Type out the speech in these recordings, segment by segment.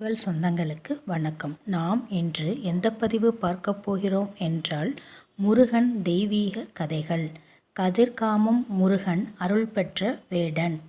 உங்கள் சொந்தங்களுக்கு வணக்கம். நாம் இன்று எந்த பதிவு பார்க்க போகிறோம் என்றால் முருகன் தெய்வீக கதைகள். கதிர்காமம் முருகன் அருள் பெற்ற வேடன்.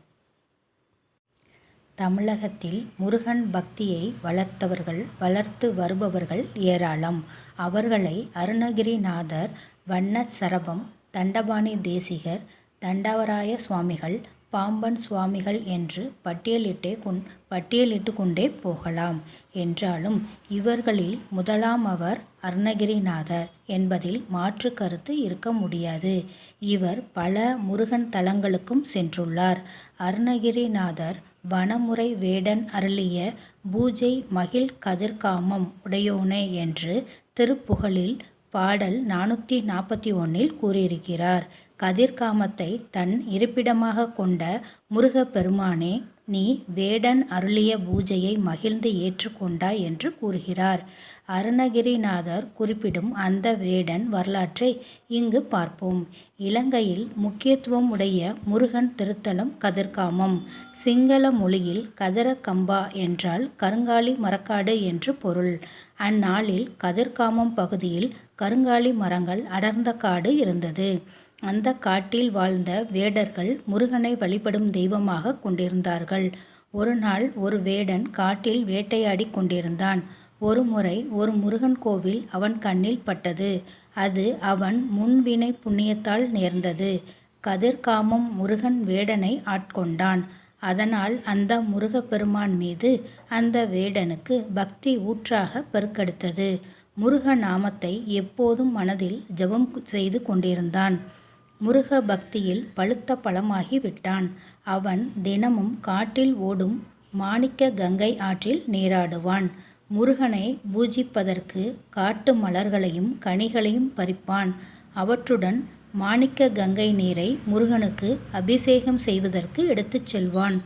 தமிழகத்தில் முருகன் பக்தியை வளர்த்தவர்கள் வளர்த்து வருபவர்கள் ஏராளம். அவர்களை அருணகிரிநாதர் வண்ண சரபம் தண்டபாணி தேசிகர் தண்டவராய சுவாமிகள் பாம்பன் சுவாமிகள் என்று பட்டியலிட்டே கொண் பட்டியலிட்டு கொண்டே போகலாம். என்றாலும் இவர்களில் முதலாம் அவர் அருணகிரிநாதர் என்பதில் மாற்று கருத்து இருக்க முடியாது. இவர் பல முருகன் தலங்களுக்கும் சென்றுள்ளார். அருணகிரிநாதர் வனமுறை வேடன் அருளிய பூஜை மகிழ் கதிர்காமம் உடையோனே என்று திருப்புகழில் பாடல் நானூற்றி நாற்பத்தி ஒன்றில் கூறியிருக்கிறார். கதிர்காமத்தை தன் இருப்பிடமாக கொண்ட முருகப்பெருமானே நீ வேடன் அருளிய பூஜையை மகிழ்ந்து ஏற்றுக்கொண்டாய் என்று கூறுகிறார். அருணகிரிநாதர் குறிப்பிடும் அந்த வேடன் வரலாற்றை இங்கு பார்ப்போம். இலங்கையில் முக்கியத்துவம் உடைய முருகன் திருத்தலம் கதிர்காமம். சிங்கள மொழியில் கதிரக்கம்பா என்றால் கருங்காலி மரக்காடு என்று பொருள். அந்நாளில் கதிர்காமம் பகுதியில் கருங்காலி மரங்கள் அடர்ந்த காடு இருந்தது. அந்த காட்டில் வாழ்ந்த வேடர்கள் முருகனை வழிபடும் தெய்வமாக கொண்டிருந்தார்கள். ஒரு நாள் ஒரு வேடன் காட்டில் வேட்டையாடி கொண்டிருந்தான். ஒரு முறை ஒரு முருகன் கோவில் அவன் கண்ணில் பட்டது. அது அவன் முன்வினை புண்ணியத்தால் நேர்ந்தது. கதிர்காமம் முருகன் வேடனை ஆட்கொண்டான். அதனால் அந்த முருகப்பெருமான் மீது அந்த வேடனுக்கு பக்தி ஊற்றாக பெருக்கெடுத்தது. முருக நாமத்தை எப்போதும் மனதில் ஜெபம் செய்து கொண்டிருந்தான். முருக பக்தியில் பழுத்த பழமாகி விட்டான் அவன் தினமும் காட்டில் ஓடும் மாணிக்க கங்கை ஆற்றில் நீராடுவான். முருகனை பூஜிப்பதற்கு காட்டு மலர்களையும் கனிகளையும் பறிப்பான். அவற்றுடன் மாணிக்க கங்கை நீரை முருகனுக்கு அபிஷேகம் செய்வதற்கு எடுத்துச் செல்வான்.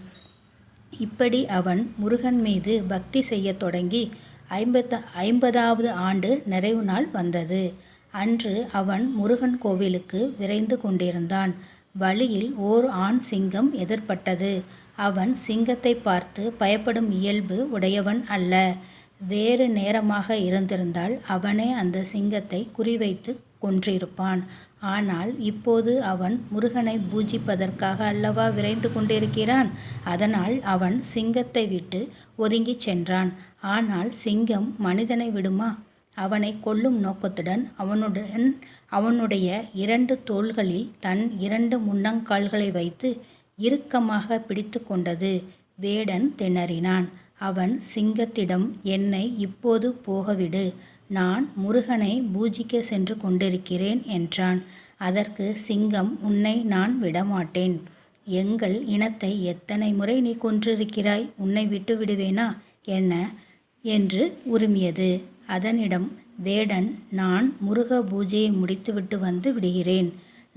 இப்படி அவன் முருகன் மீது பக்தி செய்யத் தொடங்கி ஐம்பத்த ஐம்பதாவது ஆண்டு நிறைவு நாள் வந்தது. அன்று அவன் முருகன் கோவிலுக்கு விரைந்து கொண்டிருந்தான். வழியில் ஓர் ஆண் சிங்கம் எதிர்பட்டது. அவன் சிங்கத்தை பார்த்து பயப்படும் இயல்பு உடையவன் அல்ல. வேறு நேரமாக இருந்திருந்தால் அவனே அந்த சிங்கத்தை குறிவைத்து கொன்றிருப்பான். ஆனால் இப்போது அவன் முருகனை பூஜிப்பதற்காக அல்லவா விரைந்து கொண்டிருக்கிறான்? அதனால் அவன் சிங்கத்தை விட்டு ஒதுங்கிச் சென்றான். ஆனால் சிங்கம் மனிதனை விடுமா? அவனை கொல்லும் நோக்கத்துடன் அவனுடன் அவனுடைய இரண்டு தோள்களில் தன் இரண்டு முன்னங்கால்களை வைத்து இறுக்கமாக பிடித்து கொண்டது. வேடன் திணறினான். அவன் சிங்கத்திடம் என்னை இப்போது போகவிடு. நான் முருகனை பூஜிக்க சென்று கொண்டிருக்கிறேன் என்றான். அதற்கு சிங்கம் உன்னை நான் விடமாட்டேன். எங்கள் இனத்தை எத்தனை முறை நீ கொன்றிருக்கிறாய்? உன்னை விட்டு விடுவேனா? என்ன என்று உரிமியது. அதனிடம் வேடன் நான் முருக பூஜையை முடித்துவிட்டு வந்து விடுகிறேன்.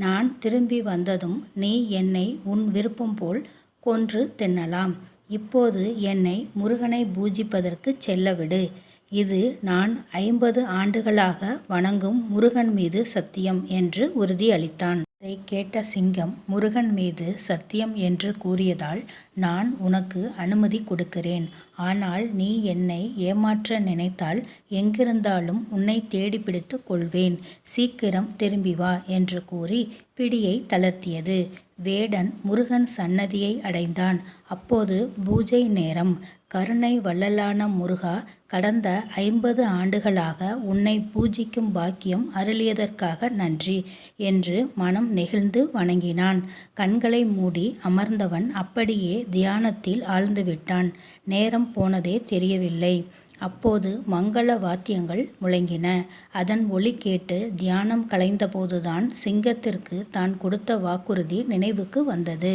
நான் திரும்பி வந்ததும் நீ என்னை உன் விருப்பம் போல் கொன்று தின்னலாம். இப்போது என்னை முருகனை பூஜிப்பதற்கு செல்லவிடு இது நான் ஐம்பது ஆண்டுகளாக வணங்கும் முருகன் மீது சத்தியம் என்று உறுதியளித்தான். இதை கேட்ட சிங்கம் முருகன் மீது சத்தியம் என்று கூறியதால் நான் உனக்கு அனுமதி கொடுக்கிறேன். ஆனால் நீ என்னை ஏமாற்ற நினைத்தால் எங்கிருந்தாலும் உன்னை தேடி பிடித்து கொள்வேன். சீக்கிரம் திரும்பி வா என்று கூறி பிடியை தளர்த்தியது. வேடன் முருகன் சன்னதியை அடைந்தான். அப்போது பூஜை நேரம். கருணை வள்ளலான முருகா கடந்த ஐம்பது ஆண்டுகளாக உன்னை பூஜிக்கும் பாக்கியம் அருளியதற்காக நன்றி என்று மனம் நெகிழ்ந்து வணங்கினான். கண்களை மூடி அமர்ந்தவன் அப்படியே தியானத்தில் ஆழ்ந்துவிட்டான் நேரம் போனதே தெரியவில்லை. அப்போது மங்கள வாத்தியங்கள் முழங்கின. அதன் ஒளி கேட்டு தியானம் கலைந்தபோதுதான் சிங்கத்திற்கு தான் கொடுத்த வாக்குறுதி நினைவுக்கு வந்தது.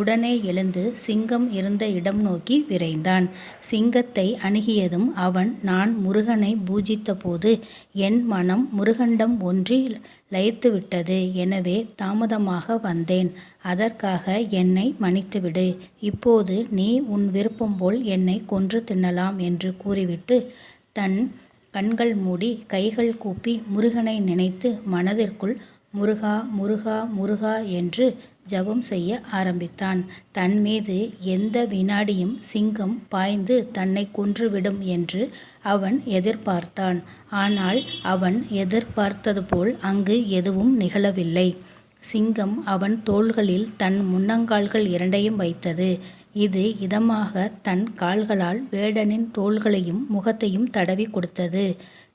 உடனே எழுந்து சிங்கம் இருந்த இடம் நோக்கி விரைந்தான். சிங்கத்தை அணுகியதும் அவன் நான் முருகனை பூஜித்தபோது என் மனம் முருகண்டம் ஒன்றி லயித்துவிட்டது. எனவே தாமதமாக வந்தேன். அதற்காக என்னை மன்னித்துவிடு. இப்போது நீ உன் விருப்பம் போல் என்னை கொன்று தின்னலாம் என்று கூறிவிட்டு தன் கண்கள் மூடி கைகள் கூப்பி முருகனை நினைத்து மனதிற்குள் முருகா முருகா முருகா என்று ஜெபம் செய்ய ஆரம்பித்தான். தன் மீது எந்த வினாடியும் சிங்கம் பாய்ந்து தன்னை கொன்றுவிடும் என்று அவன் எதிர்பார்த்தான். ஆனால் அவன் எதிர்பார்த்தது போல் அங்கு எதுவும் நிகழவில்லை. சிங்கம் அவன் தோள்களில் தன் முன்னங்கால்கள் இரண்டையும் வைத்தது. இது இதமாக தன் கால்களால் வேடனின் தோள்களையும் முகத்தையும் தடவிக் கொடுத்தது.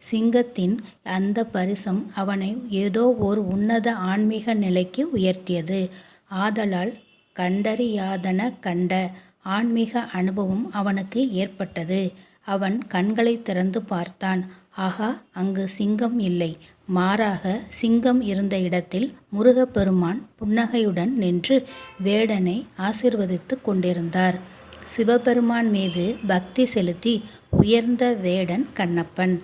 சிங்கத்தின் அந்த பரிசம் அவனை ஏதோ ஓர் உன்னத ஆன்மீக நிலைக்கு உயர்த்தியது. ஆதலால் கண்டறியாதன கண்ட ஆன்மீக அனுபவம் அவனுக்கு ஏற்பட்டது. அவன் கண்களை திறந்து பார்த்தான். ஆகா அங்கு சிங்கம் இல்லை. மாறாக சிங்கம் இருந்த இடத்தில் முருகப்பெருமான் புன்னகையுடன் நின்று வேடனை ஆசிர்வதித்து கொண்டிருந்தார். சிவபெருமான் மீது பக்தி செலுத்தி உயர்ந்த வேடன் கண்ணப்பன்.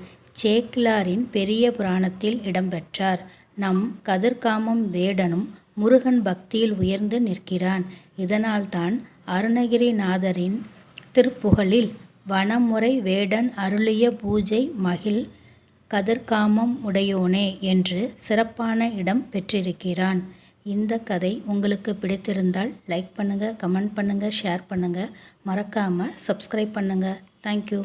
சேக்கிலாரின் பெரிய புராணத்தில் இடம்பெற்றார். நம் கதிர்காமம் வேடனும் முருகன் பக்தியில் உயர்ந்து நிற்கிறான். இதனால்தான் அருணகிரிநாதரின் திருப்புகழில் வனமுறை வேடன் அருளிய பூஜை மகிழ் கதிர்காமம் உடையோனே என்று சிறப்பான இடம் பெற்றிருக்கிறான். இந்த கதை உங்களுக்கு பிடித்திருந்தால் லைக் பண்ணுங்கள் கமெண்ட் பண்ணுங்கள் ஷேர் பண்ணுங்கள் மறக்காமல் சப்ஸ்கிரைப் பண்ணுங்கள் தேங்க்யூ.